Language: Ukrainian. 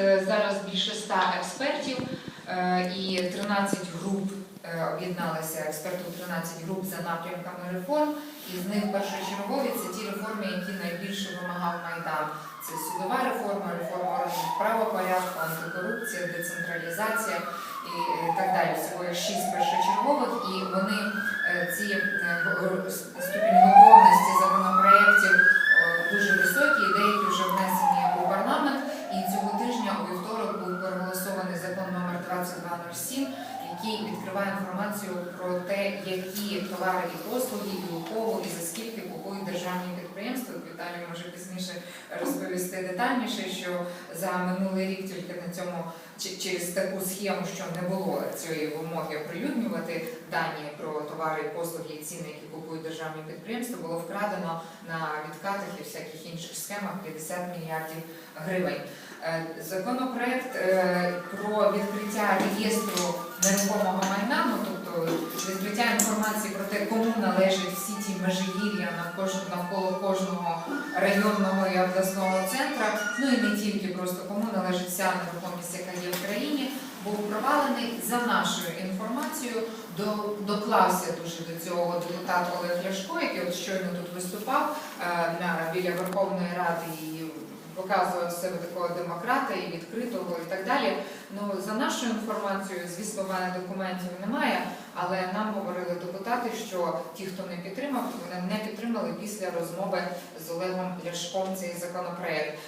е, зараз більше 100 експертів е, і 13 груп е, об'єдналися експертів 13 груп за напрямками реформ. І з них першочергові це ті реформи, які найбільше вимагав Майдан. Це судова реформа, реформа органів правопорядку, антикорупція, децентралізація і так далі. Всього шість першочергових, і вони ці ступінь номер 2207, який відкриває інформацію про те, які товари і послуги, і у кого, і за скільки купують державні підприємства. Віталій може пізніше розповісти детальніше, що за минулий рік тільки на цьому через таку схему, що не було цієї вимоги оприлюднювати дані про товари послуги і ціни, які купують державні підприємства, було вкрадено на відкатах і всяких інших схемах 50 мільярдів гривень. Е, Законопроект е, про відкриття реєстру нерухомого майна, про те, кому належать всі ті межигір'я навколо, кожного районного і обласного центра, ну і не тільки просто кому належить вся нерухомість, яка є в країні, був провалений за нашою інформацією. Доклався дуже до цього депутат Олег Ляшко, який от щойно тут виступав е, біля Верховної Ради і показував себе такого демократа і відкритого і так далі. Ну за нашою інформацією, звісно, в мене документів немає, але нам говорили депутати, що ті, хто не підтримав, вони не підтримали після розмови з Олегом Ляшком цей законопроект.